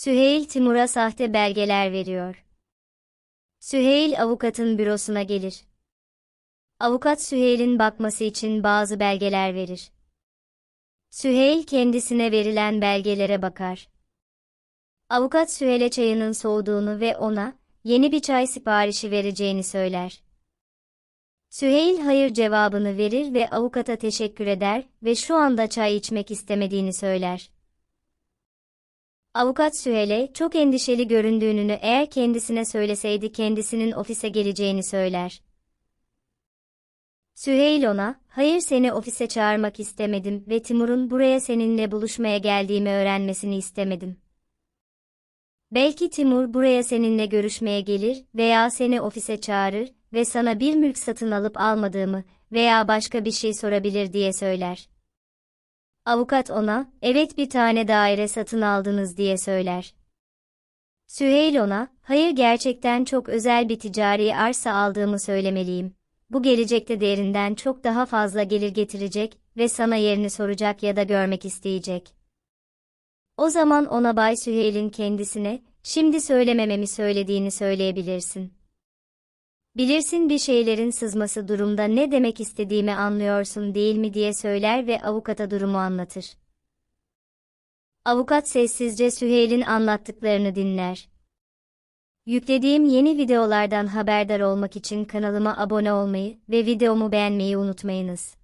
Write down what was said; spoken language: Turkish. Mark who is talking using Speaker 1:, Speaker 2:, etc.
Speaker 1: Süheyl Timur'a sahte belgeler veriyor. Süheyl avukatın bürosuna gelir. Avukat Süheyl'in bakması için bazı belgeler verir. Süheyl kendisine verilen belgelere bakar. Avukat Süheyl'e çayının soğuduğunu ve ona yeni bir çay siparişi vereceğini söyler. Süheyl hayır cevabını verir ve avukata teşekkür eder ve şu anda çay içmek istemediğini söyler. Avukat Süheyl'e çok endişeli göründüğünü eğer kendisine söyleseydi kendisinin ofise geleceğini söyler. Süheyl ona, hayır seni ofise çağırmak istemedim ve Timur'un buraya seninle buluşmaya geldiğimi öğrenmesini istemedim. Belki Timur buraya seninle görüşmeye gelir veya seni ofise çağırır ve sana bir mülk satın alıp almadığımı veya başka bir şey sorabilir diye söyler. Avukat ona, evet bir tane daire satın aldınız diye söyler. Süheyl ona, hayır gerçekten çok özel bir ticari arsa aldığımı söylemeliyim. Bu gelecekte değerinden çok daha fazla gelir getirecek ve sana yerini soracak ya da görmek isteyecek. O zaman ona Bay Süheyl'in kendisine, şimdi söylemememi söylediğini söyleyebilirsin. Bilirsin bir şeylerin sızması durumda ne demek istediğimi anlıyorsun değil mi diye söyler ve avukata durumu anlatır. Avukat sessizce Süheyl'in anlattıklarını dinler. Yüklediğim yeni videolardan haberdar olmak için kanalıma abone olmayı ve videomu beğenmeyi unutmayınız.